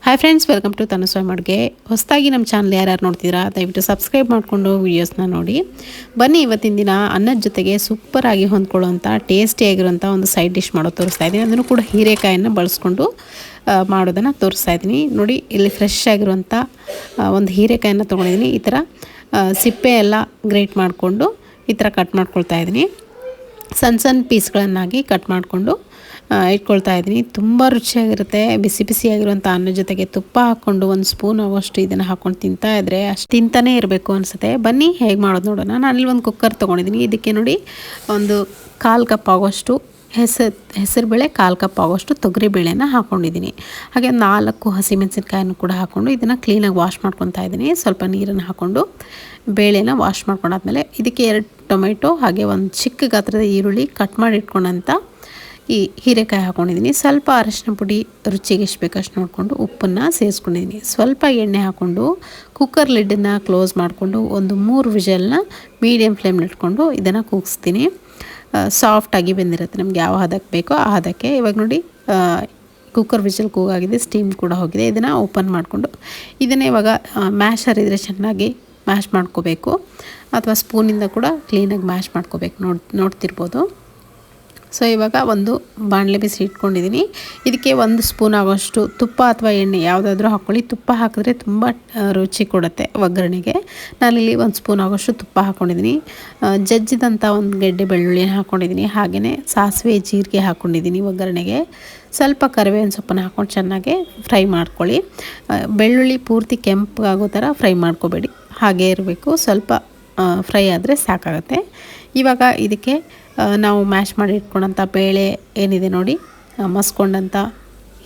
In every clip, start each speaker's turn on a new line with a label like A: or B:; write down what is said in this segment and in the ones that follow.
A: Hi friends welcome to Tanuswamy ಅಡುಗೆ ಹೊಸದಾಗಿ ನಮ್ಮ ಚಾನಲ್ ಯಾರ್ಯಾರು ನೋಡ್ತಿದ್ದೀರಾ, ದಯವಿಟ್ಟು ಸಬ್ಸ್ಕ್ರೈಬ್ ಮಾಡಿಕೊಂಡು ವೀಡಿಯೋಸ್ನ ನೋಡಿ. ಬನ್ನಿ, ಇವತ್ತಿನ ದಿನ ಅನ್ನದ ಜೊತೆಗೆ ಸೂಪರಾಗಿ ಹೊಂದ್ಕೊಳ್ಳುವಂಥ ಟೇಸ್ಟಿಯಾಗಿರುವಂಥ ಒಂದು ಸೈಡ್ ಡಿಶ್ ಮಾಡೋದು ತೋರಿಸ್ತಾ ಇದ್ದೀನಿ. ಅದನ್ನು ಕೂಡ ಹೀರೆಕಾಯನ್ನು ಬಳಸ್ಕೊಂಡು ಮಾಡೋದನ್ನು ತೋರಿಸ್ತಾ ಇದ್ದೀನಿ. ನೋಡಿ, ಇಲ್ಲಿ ಫ್ರೆಶ್ ಆಗಿರುವಂಥ ಒಂದು ಹೀರೆಕಾಯನ್ನು ತೊಗೊಂಡಿದ್ದೀನಿ. ಈ ಥರ ಸಿಪ್ಪೆ ಎಲ್ಲ ಗ್ರೇಟ್ ಮಾಡಿಕೊಂಡು ಈ ಥರ ಕಟ್ ಮಾಡ್ಕೊಳ್ತಾ ಇದ್ದೀನಿ. ಸಣ್ಣ ಸಣ್ಣ ಪೀಸ್ಗಳನ್ನಾಗಿ ಕಟ್ ಮಾಡಿಕೊಂಡು ಇಟ್ಕೊಳ್ತಾ ಇದ್ದೀನಿ. ತುಂಬ ರುಚಿಯಾಗಿರುತ್ತೆ. ಬಿಸಿ ಬಿಸಿಯಾಗಿರುವಂಥ ಅನ್ನ ಜೊತೆಗೆ ತುಪ್ಪ ಹಾಕ್ಕೊಂಡು ಒಂದು ಸ್ಪೂನ್ ಆಗೋಷ್ಟು ಇದನ್ನು ಹಾಕ್ಕೊಂಡು ತಿಂತಾ ಇದ್ದರೆ ಅಷ್ಟು ತಿಂತಾನೇ ಇರಬೇಕು ಅನಿಸುತ್ತೆ. ಬನ್ನಿ, ಹೇಗೆ ಮಾಡೋದು ನೋಡೋಣ. ನಾನು ನಾನಿಲ್ಲಿ ಒಂದು ಕುಕ್ಕರ್ ತೊಗೊಂಡಿದ್ದೀನಿ. ಇದಕ್ಕೆ ನೋಡಿ ಒಂದು ಕಾಲು ಕಪ್ ಆಗೋಷ್ಟು ಹೆಸರು ಹೆಸರುಬೇಳೆ ಕಾಲು ಕಪ್ ಆಗೋಷ್ಟು ತೊಗರಿ ಬೇಳೆನ ಹಾಕ್ಕೊಂಡಿದ್ದೀನಿ ಹಾಗೆ ನಾಲ್ಕು ಹಸಿಮೆಣಸಿನ್ಕಾಯನ್ನು ಕೂಡ ಹಾಕ್ಕೊಂಡು ಇದನ್ನು ಕ್ಲೀನಾಗಿ ವಾಶ್ ಮಾಡ್ಕೊತಾ ಇದ್ದೀನಿ. ಸ್ವಲ್ಪ ನೀರನ್ನು ಹಾಕ್ಕೊಂಡು ಬೇಳೆನ ವಾಶ್ ಮಾಡ್ಕೊಂಡಾದ್ಮೇಲೆ ಇದಕ್ಕೆ ಎರಡು ಟೊಮೆಟೊ ಹಾಗೆ ಒಂದು ಚಿಕ್ಕ ಗಾತ್ರದ ಈರುಳ್ಳಿ ಕಟ್ ಮಾಡಿ ಇಟ್ಕೊಂಡಂಥ ಈ ಹೀರೆಕಾಯಿ ಹಾಕ್ಕೊಂಡಿದ್ದೀನಿ ಸ್ವಲ್ಪ ಅರಶಿನ ಪುಡಿ ರುಚಿಗೆ ಎಷ್ಟು ಬೇಕಷ್ಟು ನೋಡಿಕೊಂಡು ಉಪ್ಪನ್ನು ಸೇರಿಸ್ಕೊಂಡಿದ್ದೀನಿ. ಸ್ವಲ್ಪ ಎಣ್ಣೆ ಹಾಕ್ಕೊಂಡು ಕುಕ್ಕರ್ ಲಿಡ್ಡನ್ನು ಕ್ಲೋಸ್ ಮಾಡಿಕೊಂಡು ಒಂದು ಮೂರು ವಿಜಲ್ನ ಮೀಡಿಯಮ್ ಫ್ಲೇಮ್ನಿಟ್ಕೊಂಡು ಇದನ್ನು ಕೂಗಿಸ್ತೀನಿ. ಸಾಫ್ಟಾಗಿ ಬೆಂದಿರುತ್ತೆ. ನಮ್ಗೆ ಯಾವ ಹದಕ್ಕೆ ಬೇಕೋ ಆ ಹದಕ್ಕೆ. ಇವಾಗ ನೋಡಿ ಕುಕ್ಕರ್ ವಿಷಲ್ ಕೂಗಾಗಿದೆ ಸ್ಟೀಮ್ ಕೂಡ ಹೋಗಿದೆ. ಇದನ್ನು ಓಪನ್ ಮಾಡಿಕೊಂಡು, ಇದನ್ನು ಇವಾಗ ಮ್ಯಾಶರ್ ಇದ್ದರೆ ಚೆನ್ನಾಗಿ ಮ್ಯಾಶ್ ಮಾಡ್ಕೋಬೇಕು. ಅಥವಾ ಸ್ಪೂನಿಂದ ಕೂಡ ಕ್ಲೀನಾಗಿ ಮ್ಯಾಶ್ ಮಾಡ್ಕೋಬೇಕು. ನೋಡ್, ನೋಡ್ತಿರ್ಬೋದು. ಸೊ ಇವಾಗ ಒಂದು ಬಾಣಲೆ ಬಿಸಿ ಇಟ್ಕೊಂಡಿದ್ದೀನಿ. ಇದಕ್ಕೆ ಒಂದು ಸ್ಪೂನ್ ಆಗೋಷ್ಟು ತುಪ್ಪ ಅಥವಾ ಎಣ್ಣೆ ಯಾವುದಾದ್ರೂ ಹಾಕ್ಕೊಳ್ಳಿ. ತುಪ್ಪ ಹಾಕಿದ್ರೆ ತುಂಬ ರುಚಿ ಕೊಡುತ್ತೆ ಒಗ್ಗರಣೆಗೆ. ನಾನಿಲ್ಲಿ ಒಂದು ಸ್ಪೂನ್ ಆಗೋಷ್ಟು ತುಪ್ಪ ಹಾಕ್ಕೊಂಡಿದ್ದೀನಿ ಜಜ್ಜಿದಂಥ ಒಂದು ಗೆಡ್ಡೆ ಬೆಳ್ಳುಳ್ಳಿನ ಹಾಕ್ಕೊಂಡಿದ್ದೀನಿ ಹಾಗೆಯೇ ಸಾಸಿವೆ, ಜೀರಿಗೆ ಹಾಕ್ಕೊಂಡಿದ್ದೀನಿ ಒಗ್ಗರಣೆಗೆ. ಸ್ವಲ್ಪ ಕರಿಬೇವಿನ ಸೊಪ್ಪನ್ನು ಹಾಕ್ಕೊಂಡು ಚೆನ್ನಾಗಿ ಫ್ರೈ ಮಾಡ್ಕೊಳ್ಳಿ. ಬೆಳ್ಳುಳ್ಳಿ ಪೂರ್ತಿ ಕೆಂಪಾಗೋ ಥರ ಫ್ರೈ ಮಾಡ್ಕೋಬೇಡಿ. ಹಾಗೇ ಇರಬೇಕು. ಸ್ವಲ್ಪ ಫ್ರೈ ಆದರೆ ಸಾಕಾಗುತ್ತೆ. ಇವಾಗ ಇದಕ್ಕೆ ನಾವು ಮ್ಯಾಶ್ ಮಾಡಿ ಇಟ್ಕೊಂಡಂಥ ಬೇಳೆ ಏನಿದೆ ನೋಡಿ ಮಸ್ಕೊಂಡಂಥ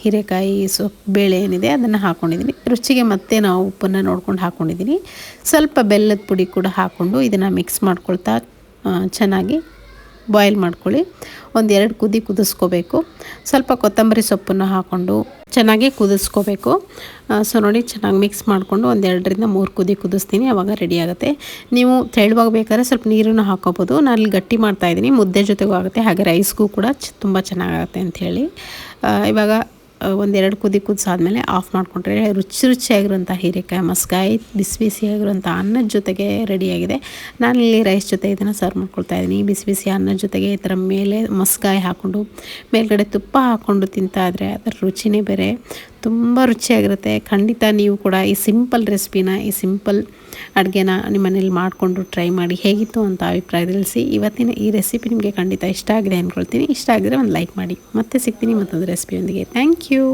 A: ಹೀರೆಕಾಯಿ ಸೊಪ್ಪು ಬೇಳೆ ಏನಿದೆ ಅದನ್ನು ಹಾಕ್ಕೊಂಡಿದ್ದೀನಿ ರುಚಿಗೆ ಮತ್ತೆ ನಾವು ಉಪ್ಪನ್ನು ನೋಡ್ಕೊಂಡು ಹಾಕ್ಕೊಂಡಿದ್ದೀನಿ ಸ್ವಲ್ಪ ಬೆಲ್ಲದ ಪುಡಿ ಕೂಡ ಹಾಕ್ಕೊಂಡು ಇದನ್ನು ಮಿಕ್ಸ್ ಮಾಡ್ಕೊಳ್ತಾ ಚೆನ್ನಾಗಿ ಬಾಯ್ಲ್ ಮಾಡ್ಕೊಳ್ಳಿ. ಒಂದು ಎರಡು ಕುದಿ ಕುದಿಸ್ಕೋಬೇಕು. ಸ್ವಲ್ಪ ಕೊತ್ತಂಬರಿ ಸೊಪ್ಪನ್ನು ಹಾಕ್ಕೊಂಡು ಚೆನ್ನಾಗಿ ಕುದಿಸ್ಕೋಬೇಕು. ಸೊ ನೋಡಿ ಚೆನ್ನಾಗಿ ಮಿಕ್ಸ್ ಮಾಡಿಕೊಂಡು ಒಂದು ಎರಡರಿಂದ ಮೂರು ಕುದಿ ಕುದಿಸ್ತೀನಿ ಆವಾಗ ರೆಡಿ ಆಗುತ್ತೆ. ನೀವು ತೆಳುವಾಗ ಬೇಕಾದ್ರೆ ಸ್ವಲ್ಪ ನೀರನ್ನು ಹಾಕೋಬೋದು. ನಾನು ಇಲ್ಲಿ ಗಟ್ಟಿ ಮಾಡ್ತಾ ಇದ್ದೀನಿ, ಮುದ್ದೆ ಜೊತೆಗೂ ಆಗುತ್ತೆ, ಹಾಗೆ ರೈಸ್ಗೂ ಕೂಡ ತುಂಬ ಚೆನ್ನಾಗಾಗುತ್ತೆ ಅಂಥೇಳಿ ಇವಾಗ ಒಂದೆರಡು ಕುದಿ ಕುದಿಸಾದ್ಮೇಲೆ ಆಫ್ ಮಾಡಿಕೊಂಡ್ರೆ ರುಚಿ ರುಚಿಯಾಗಿರುವಂಥ ಹೀರೆಕಾಯಿ ಮಸ್ಕಾಯಿ ಬಿಸಿ ಬಿಸಿಯಾಗಿರುವಂಥ ಅನ್ನದ ಜೊತೆಗೆ ರೆಡಿಯಾಗಿದೆ. ನಾನಿಲ್ಲಿ ರೈಸ್ ಜೊತೆ ಇದನ್ನು ಸರ್ವ್ ಮಾಡ್ಕೊಳ್ತಾ ಇದ್ದೀನಿ. ಬಿಸಿ ಬಿಸಿ ಅನ್ನದ ಜೊತೆಗೆ ಈ ಥರ ಮೇಲೆ ಮಸ್ಕಾಯಿ ಹಾಕ್ಕೊಂಡು, ಮೇಲ್ಗಡೆ ತುಪ್ಪ ಹಾಕ್ಕೊಂಡು ತಿಂತಾ ಇದ್ರೆ ಅದರ ರುಚಿನೇ ಬೇರೆ. ತುಂಬ ರುಚಿಯಾಗಿರುತ್ತೆ. ಖಂಡಿತ ನೀವು ಕೂಡ ಈ ಸಿಂಪಲ್ ರೆಸಿಪಿನ, ಈ ಸಿಂಪಲ್ ಅಡುಗೆನ ನಿಮ್ಮ ಮನೇಲಿ ಮಾಡಿಕೊಂಡು ಟ್ರೈ ಮಾಡಿ ಹೇಗಿತ್ತು ಅಂತ ಅಭಿಪ್ರಾಯ ತಿಳಿಸಿ. ಇವತ್ತಿನ ಈ ರೆಸಿಪಿ ನಿಮಗೆ ಖಂಡಿತ ಇಷ್ಟ ಆಗಿದೆ ಅಂದ್ಕೊಳ್ತೀನಿ. ಇಷ್ಟ ಆಗಿದ್ರೆ ಒಂದು ಲೈಕ್ ಮಾಡಿ. ಮತ್ತೆ ಸಿಗ್ತೀನಿ ಮತ್ತೊಂದು ರೆಸಿಪಿಯೊಂದಿಗೆ. Thank you.